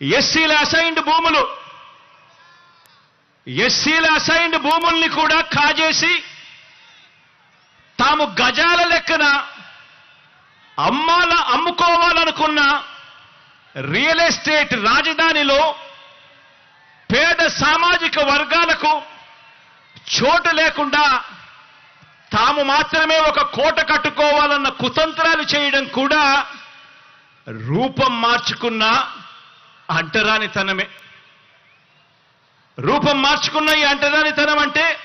ఎస్సీల అసైన్డ్ భూములు. ఎస్సీల అసైన్డ్ భూముల్ని కూడా కాజేసి తాము గజాల లెక్కన అమ్మాల అమ్ముకోవాలనుకున్న రియల్ ఎస్టేట్ రాజధానిలో పేద సామాజిక వర్గాలకు చోటు లేకుండా తాము మాత్రమే ఒక కోట కట్టుకోవాలన్న కుతంత్రాలు చేయడం కూడా రూపం మార్చుకున్న అంటరానితనమే. రూపం మార్చుకున్న ఈ అంటరానితనం అంటే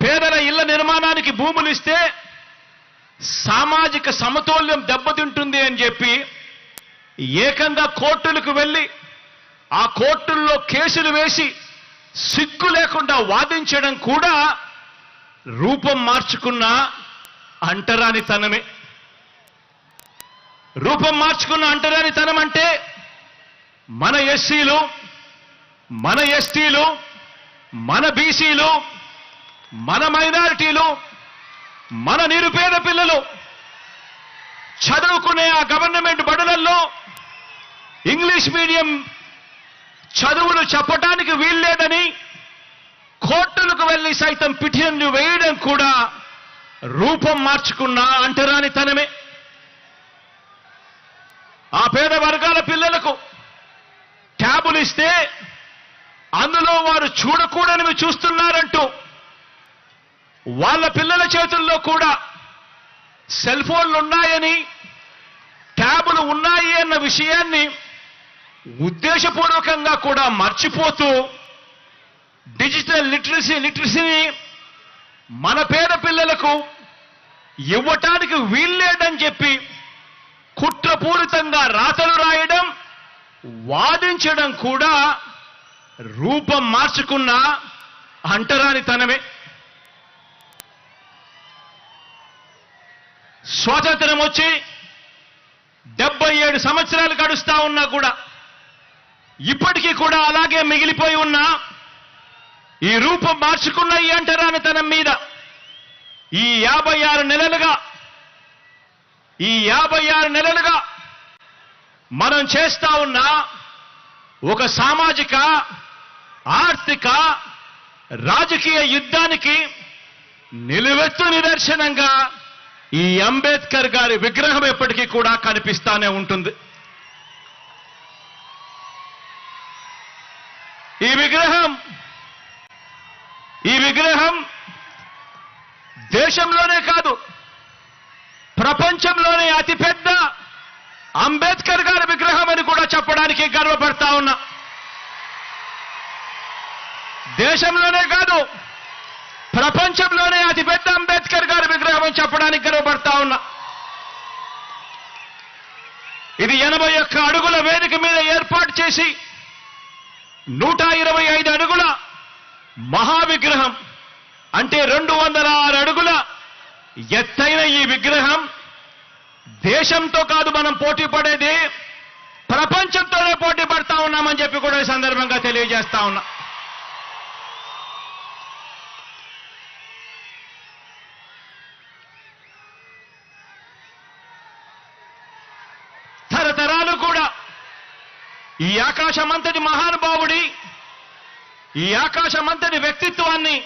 పేదల ఇళ్ళ నిర్మాణానికి భూములు ఇస్తే సామాజిక సమతౌల్యం దెబ్బతింటుంది అని చెప్పి ఏకంగా కోర్టులకు వెళ్ళి ఆ కోర్టుల్లో కేసులు వేసి సిగ్గు లేకుండా వాదించడం కూడా రూపం మార్చుకున్న అంటరానితనమే. రూపం మార్చుకున్న అంటరానితనం అంటే మన ఎస్సీలు మన ఎస్టీలు మన బీసీలు మన మైనారిటీలు మన నిరుపేద పిల్లలు చదువుకునే ఆ గవర్నమెంట్ బడులల్లో ఇంగ్లీష్ మీడియం చదువులు చెప్పటానికి వీల్లేదని కోర్టులకు వెళ్ళి సైతం పిటిషన్లు వేయడం కూడా రూపం మార్చుకున్న అంటరానితనమే. ఆ పేద వర్గాల పిల్లలకు ట్యాబులు ఇస్తే అందులో వారు చూడకూడనివి చూస్తున్నారంటూ వాళ్ళ పిల్లల చేతుల్లో కూడా సెల్ ఫోన్లు ఉన్నాయని ట్యాబులు ఉన్నాయి అన్న విషయాన్ని ఉద్దేశపూర్వకంగా కూడా మర్చిపోతూ డిజిటల్ లిటరసీ లిటరసీని మన పేద పిల్లలకు ఇవ్వటానికి వీల్లేడని చెప్పి కుట్రపూరితంగా రాతలు రాయడం వాదించడం కూడా రూపం మార్చుకున్న అంటరానితనమే. స్వాతంత్రం వచ్చి డెబ్బై ఏడు సంవత్సరాలు గడుస్తా ఉన్నా కూడా ఇప్పటికీ కూడా అలాగే మిగిలిపోయి ఉన్న ఈ రూపం మార్చుకున్న ఈ అంటరానితనం మీద ఈ యాభై ఆరు నెలలుగా ఈ యాభై ఆరు నెలలుగా మనం చేస్తా ఉన్న ఒక సామాజిక ఆర్థిక రాజకీయ యుద్ధానికి నిలువెత్తు నిదర్శనంగా ఈ అంబేద్కర్ గారి విగ్రహం ఎప్పటికీ కూడా కనిపిస్తానే ఉంటుంది. ఈ విగ్రహం ఈ విగ్రహం దేశంలోనే కాదు ప్రపంచంలోనే అతిపెద్ద అంబేద్కర్ గారి విగ్రహం అని కూడా చెప్పడానికి గర్వపడతా ఉన్నా. దేశంలోనే కాదు ప్రపంచంలోనే అతిపెద్ద అంబేద్కర్ గారి విగ్రహం అని చెప్పడానికి గర్వపడతా ఉన్నా. ఇది ఎనభై ఒక్క అడుగుల వేదిక మీద ఏర్పాటు చేసి నూట ఇరవై ఐదు అడుగుల మహావిగ్రహం అంటే రెండు వందల ఆరు అడుగుల ఎత్తైన ఈ విగ్రహం దేశంతో కాదు మనం పోటీ పడేది ప్రపంచంతోనే పోటీ పడతా ఉన్నామని చెప్పి కూడా ఈ సందర్భంగా తెలియజేస్తా ఉన్నా. తరతరాలు కూడా ఈ ఆకాశమంతటి మహానుభావుడి ఈ ఆకాశమంతటి వ్యక్తిత్వాన్ని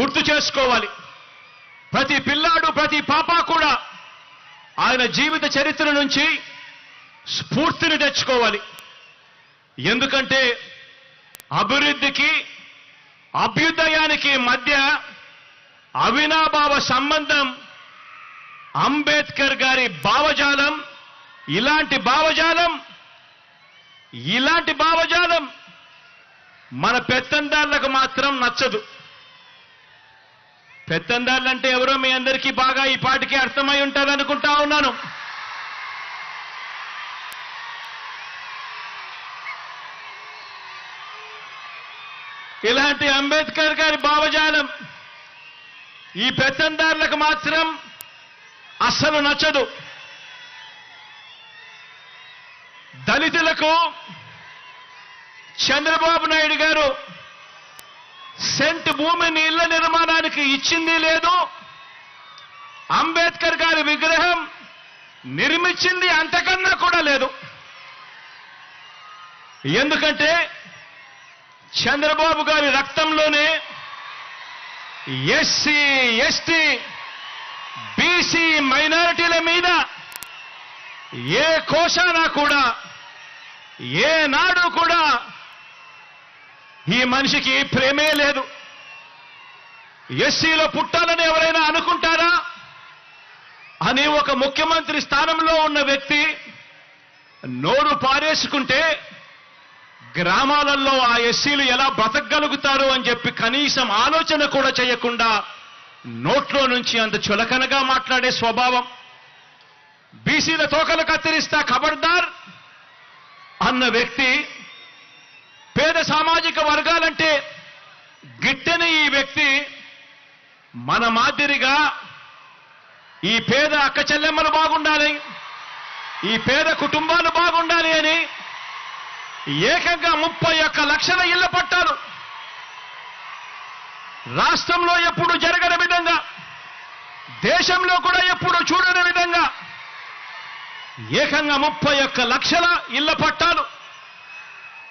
గుర్తు చేసుకోవాలి. ప్రతి పిల్లాడు ప్రతి పాప కూడా ఆయన జీవిత చరిత్ర నుంచి స్ఫూర్తిని తెచ్చుకోవాలి. ఎందుకంటే అభివృద్ధికి అభ్యుదయానికి మధ్య అవినాభావ సంబంధం అంబేద్కర్ గారి భావజాలం ఇలాంటి భావజాలం ఇలాంటి భావజాలం మన పెత్తందారులకు మాత్రం నచ్చదు. పెత్తందారులంటే ఎవరో మీ అందరికీ బాగా ఈ పాటికి అర్థమై ఉంటుంది అనుకుంటా ఉన్నాను. ఇలాంటి అంబేద్కర్ గారి భావజాలం ఈ పెత్తందారులకు మాత్రం అస్సలు నచ్చదు. దళితులకు చంద్రబాబు నాయుడు గారు సెంట్ భూమిని ఇళ్ళ నిర్మాణానికి ఇచ్చింది లేదు. అంబేద్కర్ గారి విగ్రహం నిర్మించింది అంతకన్నా కూడా లేదు. ఎందుకంటే చంద్రబాబు గారి రక్తంలోనే ఎస్సీ ఎస్టీ బీసీ మైనారిటీల మీద ఏ కోశానా కూడా ఏ నాడు కూడా ఈ మనిషికి ప్రేమే లేదు. ఎస్సీలో పుట్టాలని ఎవరైనా అనుకుంటారా? అని ఒక ముఖ్యమంత్రి స్థానంలో ఉన్న వ్యక్తి నోరు పారేసుకుంటే గ్రామాలలో ఆ ఎస్సీలు ఎలా బ్రతకగలుగుతారు అని చెప్పి కనీసం ఆలోచన కూడా చేయకుండా నోట్లో నుంచి అంత చులకనగా మాట్లాడే స్వభావం. బీసీల తోకలు కత్తిరిస్తా ఖబర్దార్ అన్న వ్యక్తి పేద సామాజిక వర్గాలంటే గిట్టని ఈ వ్యక్తి మన మాదిరిగా ఈ పేద అక్క చెల్లెమ్మలు బాగుండాలి ఈ పేద కుటుంబాలు బాగుండాలి అని ఏకంగా ముప్పై ఒక్క లక్షల ఇళ్ళ పట్టాలు రాష్ట్రంలో ఎప్పుడు జరగని విధంగా దేశంలో కూడా ఎప్పుడు చూడని విధంగా ఏకంగా ముప్పై ఒక్క లక్షల ఇళ్ళ పట్టాలు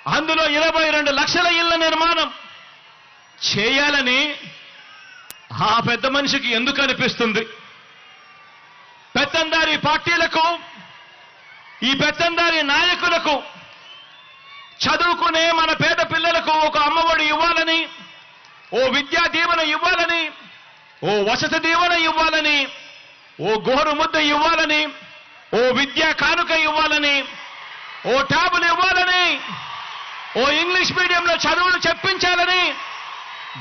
అందులో ఇరవై రెండు లక్షల ఇళ్ళ నిర్మాణం. చేయాలని ఆ పెద్ద మనిషికి ఎందుకు అనిపిస్తుంది? పెత్తందారి పార్టీలకు ఈ పెత్తందారి నాయకులకు చదువుకునే మన పేద పిల్లలకు ఒక అమ్మఒడి ఇవ్వాలని ఓ విద్యా దీవెన ఇవ్వాలని ఓ వసతి దీవెన ఇవ్వాలని ఓ గోరు ముద్ద ఇవ్వాలని ఓ విద్యా కానుక ఇవ్వాలని ఓ ట్యాబులు ఇవ్వాలని ఓ ఇంగ్లీష్ మీడియంలో చదువులు చెప్పించాలని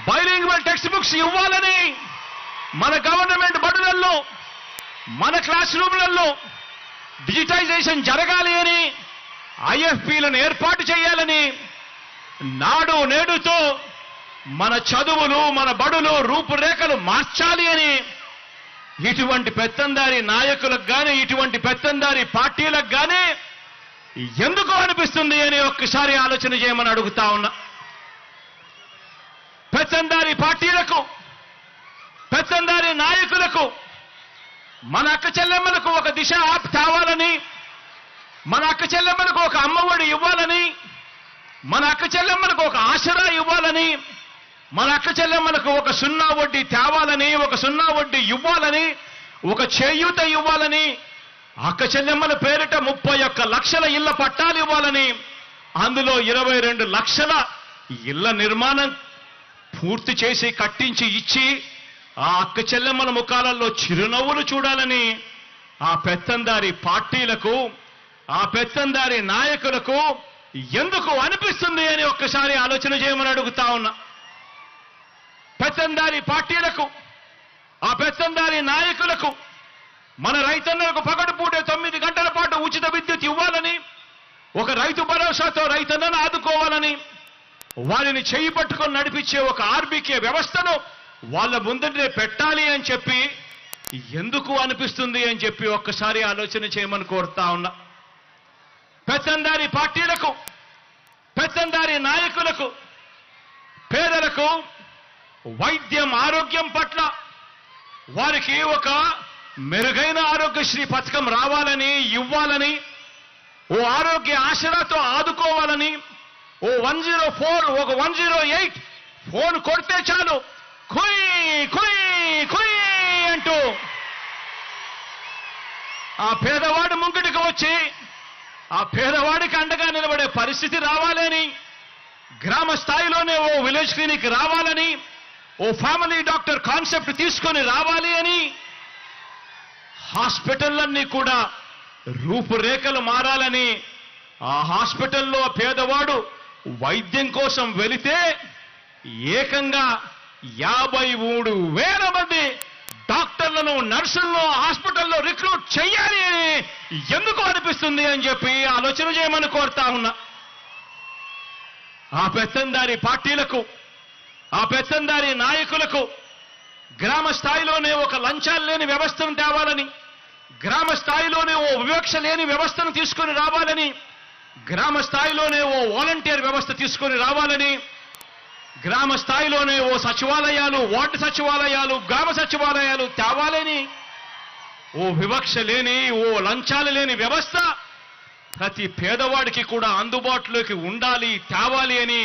బైలింగ్వల్ టెక్స్ట్ బుక్స్ ఇవ్వాలని మన గవర్నమెంట్ బడులలో మన క్లాస్ రూమ్లలో డిజిటైజేషన్ జరగాలి అని ఐఎఫ్పీలను ఏర్పాటు చేయాలని నాడు నేడుతో మన చదువులు మన బడులు రూపురేఖలు మార్చాలి అని ఇటువంటి పెత్తందారి నాయకులకు కానీ ఇటువంటి పెత్తందారి పార్టీలకు కానీ ఎందుకు అనిపిస్తుంది అని ఒక్కసారి ఆలోచన చేయమని అడుగుతా ఉన్నా. పెత్తందారి పార్టీలకు పెత్తందారి నాయకులకు మన అక్క చెల్లెమ్మలకు ఒక దిశ ఆప్ తేవాలని మన అక్క చెల్లెమ్మలకు ఒక అమ్మఒడి ఇవ్వాలని మన అక్క చెల్లెమ్మలకు ఒక ఆసరా ఇవ్వాలని మన అక్క చెల్లెమ్మలకు ఒక సున్నా వడ్డీ తేవాలని ఒక సున్నా వడ్డీ ఇవ్వాలని ఒక చేయూత ఇవ్వాలని అక్క చెల్లెమ్మల పేరిట ముప్పై ఒక్క లక్షల ఇళ్ళ పట్టాలు ఇవ్వాలని అందులో ఇరవై రెండు లక్షల ఇళ్ళ నిర్మాణం పూర్తి చేసి కట్టించి ఇచ్చి ఆ అక్క చెల్లెమ్మల ముఖాలలో చిరునవ్వులు చూడాలని ఆ పెత్తందారి పార్టీలకు ఆ పెత్తందారి నాయకులకు ఎందుకు అనిపిస్తుంది అని ఒక్కసారి ఆలోచన చేయమని అడుగుతా ఉన్నా. పెత్తందారి పార్టీలకు ఆ పెత్తందారి నాయకులకు మన రైతన్నలకు పగడు ఒక రైతు భరోసాతో రైతులను ఆదుకోవాలని వారిని చేయి పట్టుకొని నడిపించే ఒక ఆర్బీకే వ్యవస్థను వాళ్ళ ముందరే పెట్టాలి అని చెప్పి ఎందుకు అనిపిస్తుంది అని చెప్పి ఒక్కసారి ఆలోచన చేయమని కోరుతా ఉన్నా. పెత్తందారి పార్టీలకు పెత్తందారి నాయకులకు పేదలకు వైద్యం ఆరోగ్యం పట్ల వారికి ఒక మెరుగైన ఆరోగ్యశ్రీ పథకం రావాలని ఇవ్వాలని ఓ ఆరోగ్య ఆశలతో ఆదుకోవాలని ఓ వన్ జీరో ఫోర్ ఒక వన్ జీరో ఎయిట్ ఫోన్ కొడితే చాలు. కుయ్ కుయ్ కుయ్ అంటూ ఆ పేదవాడు ముంగిటికి వచ్చి ఆ పేదవాడికి అండగా నిలబడే పరిస్థితి రావాలని గ్రామ స్థాయిలోనే ఓ విలేజ్ క్లినిక్ రావాలని ఓ ఫ్యామిలీ డాక్టర్ కాన్సెప్ట్ తీసుకొని రావాలి అని హాస్పిటల్లన్నీ కూడా రూపురేఖలు మారాలని ఆ హాస్పిటల్లో పేదవాడు వైద్యం కోసం వెళితే ఏకంగా యాభై మూడు వేల మంది డాక్టర్లను నర్సులను హాస్పిటల్లో రిక్రూట్ చేయాలి అని ఎందుకు అనిపిస్తుంది అని చెప్పి ఆలోచన చేయమని కోరుతా ఉన్నా. ఆ పెత్తందారి పార్టీలకు ఆ పెత్తందారి నాయకులకు గ్రామ స్థాయిలోనే ఒక లంచాలు లేని వ్యవస్థను తేవాలని గ్రామ స్థాయిలోనే ఓ వివక్ష లేని వ్యవస్థను తీసుకొని రావాలని గ్రామ స్థాయిలోనే ఓ వాలంటీర్ వ్యవస్థ తీసుకొని రావాలని గ్రామ స్థాయిలోనే ఓ సచివాలయాలు వార్డు సచివాలయాలు గ్రామ సచివాలయాలు తేవాలని ఓ వివక్ష లేని ఓ లంచాలు లేని వ్యవస్థ ప్రతి పేదవాడికి కూడా అందుబాటులోకి ఉండాలి తేవాలి అని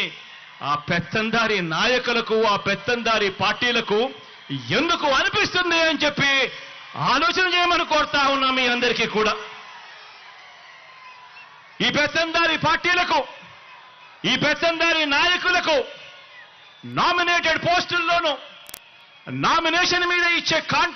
ఆ పెత్తందారి నాయకులకు ఆ పెత్తందారి పార్టీలకు ఎందుకు అనిపిస్తుంది అని చెప్పి ఆలోచన చేయమని కోరుతా ఉన్నా మీ అందరికీ కూడా. ఈ పెత్తందారి పార్టీలకు ఈ పెత్తందారి నాయకులకు నామినేటెడ్ పోస్టుల్లోనూ నామినేషన్ మీద ఇచ్చే కాంట్రాక్ట్